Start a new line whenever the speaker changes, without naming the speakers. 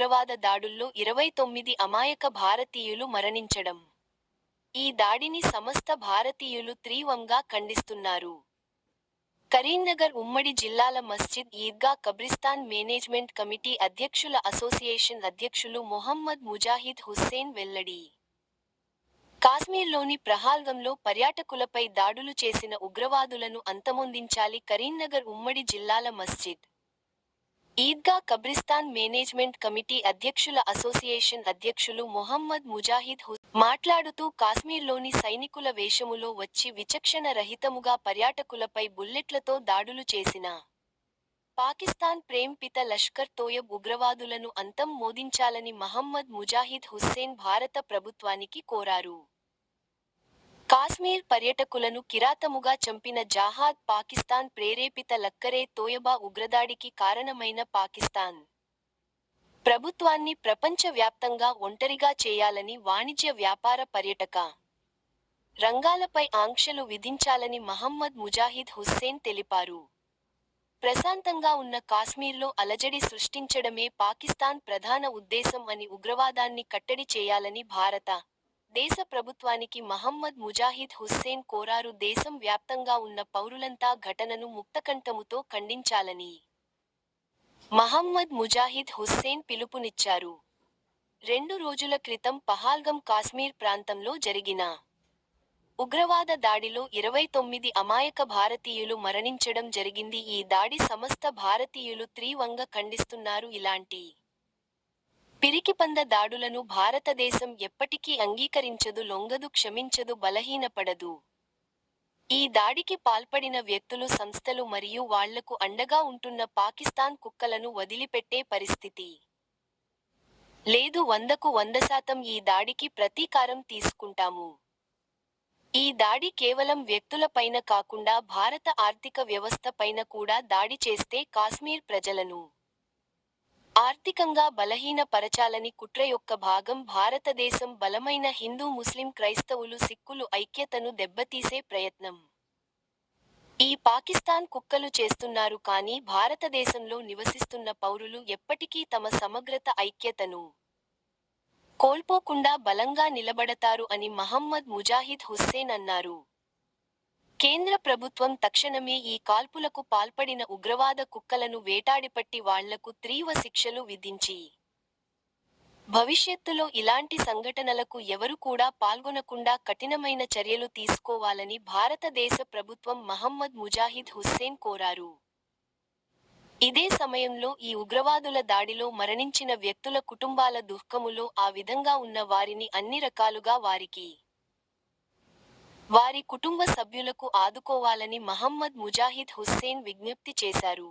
ఉగ్రవాద దాడుల్లో ఇరవై తొమ్మిది అమాయక భారతీయులు మరణించడం. ఈ దాడిని సమస్త భారతీయులు తీవ్రంగా ఖండిస్తున్నారు. కరీంనగర్ ఉమ్మడి జిల్లాల మస్జిద్ ఈద్గా కబ్రిస్తాన్ మేనేజ్మెంట్ కమిటీ అధ్యక్షుల అసోసియేషన్ అధ్యక్షులు మొహమ్మద్ ముజాహిద్ హుస్సేన్ వెల్లడి. కాశ్మీర్లోని ప్రహాల్గంలో పర్యాటకులపై దాడులు చేసిన ఉగ్రవాదులను అంతమొందించాలి కరీంనగర్ ఉమ్మడి జిల్లాల మస్జిద్ ఈద్గా కబ్రిస్తాన్ మేనేజ్మెంట్ కమిటీ అధ్యక్షుల అసోసియేషన్ అధ్యక్షులు మొహమ్మద్ ముజాహిద్ హుస్ మాట్లాడుతూ కాశ్మీర్లోని సైనికుల వేషములో వచ్చి విచక్షణ రహితముగా పర్యాటకులపై బుల్లెట్లతో దాడులు చేసిన పాకిస్తాన్ ప్రేంపిత లష్కర్ తోయబ్ ఉగ్రవాదులను అంతం మోదించాలని మహమ్మద్ ముజాహిద్ హుస్సేన్ భారత ప్రభుత్వానికి కోరారు. కాశ్మీర్ పర్యటకులను కిరాతముగా చంపిన జహాద్ పాకిస్తాన్ ప్రేరేపిత లక్కరే తోయబా ఉగ్రదాడికి కారణమైన పాకిస్తాన్ ప్రభుత్వాన్ని ప్రపంచవ్యాప్తంగా ఒంటరిగా చేయాలని వాణిజ్య వ్యాపార పర్యటక రంగాలపై ఆంక్షలు విధించాలని మహమ్మద్ ముజాహిద్ హుస్సేన్ తెలిపారు. ప్రశాంతంగా ఉన్న కాశ్మీర్లో అలజడి సృష్టించడమే పాకిస్తాన్ ప్రధాన ఉద్దేశం అని ఉగ్రవాదాన్ని కట్టడి చేయాలని భారత దేశ ప్రభుత్వానికి మహమ్మద్ ముజాహిద్ హుస్సేన్ కోరారు దేశం వ్యాప్తంగా ఉన్న పౌరులంతా ఘటనను ముక్తకంఠముతో ఖండించాలని. మహమ్మద్ ముజాహిద్ హుస్సేన్ పిలుపునిచ్చారు. రెండు రోజుల క్రితం పహాల్గం కాశ్మీర్ ప్రాంతంలో జరిగిన ఉగ్రవాద దాడిలో ఇరవై తొమ్మిది అమాయక భారతీయులు మరణించడం జరిగింది. ఈ దాడి సమస్త భారతీయులు తీవ్రంగా ఖండిస్తున్నారు. ఇలాంటి పిరికిపంద దాడులను భారతదేశం ఎప్పటికీ అంగీకరించదు లొంగదు క్షమించదు బలహీనపడదు. ఈ దాడికి పాల్పడిన వ్యక్తులు సంస్థలు మరియు వాళ్ళకు అండగా ఉంటున్న పాకిస్తాన్ కుక్కలను వదిలిపెట్టే పరిస్థితి లేదు వందకు వంద శాతం ఈ దాడికి ప్రతీకారం తీసుకుంటాము. ఈ దాడి కేవలం వ్యక్తులపైన కాకుండా భారత ఆర్థిక వ్యవస్థ పైన కూడా దాడి చేస్తే కాశ్మీర్ ప్రజలను ఆర్థికంగా బలహీన పరచాలని కుట్ర యొక్క భాగం భారతదేశం బలమైన హిందూ ముస్లిం క్రైస్తవులు సిక్కులు ఐక్యతను దెబ్బతీసే ప్రయత్నం ఈ పాకిస్తాన్ కుక్కలు చేస్తున్నారు కానీ భారతదేశంలో నివసిస్తున్న పౌరులు ఎప్పటికీ తమ సమగ్రత ఐక్యతను కోల్పోకుండా బలంగా నిలబడతారు అని మహమ్మద్ ముజాహిద్ హుస్సేన్ అన్నారు. కేంద్ర ప్రభుత్వం తక్షణమే ఈ కాల్పులకు పాల్పడిన ఉగ్రవాద కుక్కలను వేటాడిపట్టి వాళ్ళకు తీవ్ర శిక్షలు విధించి భవిష్యత్తులో ఇలాంటి సంఘటనలకు ఎవరు కూడా పాల్గొనకుండా కఠినమైన చర్యలు తీసుకోవాలని భారతదేశ ప్రభుత్వం మహమ్మద్ ముజాహిద్ హుస్సేన్ కోరారు. ఇదే సమయంలో ఈ ఉగ్రవాదుల దాడిలో మరణించిన వ్యక్తుల కుటుంబాల దుఃఖములో ఆ విధంగా ఉన్న వారిని అన్ని రకాలుగా వారికి వారి కుటుంబ సభ్యులకు ఆదుకోవాలని మహమ్మద్ ముజాహిద్ హుస్సేన్ విజ్ఞప్తి చేశారు.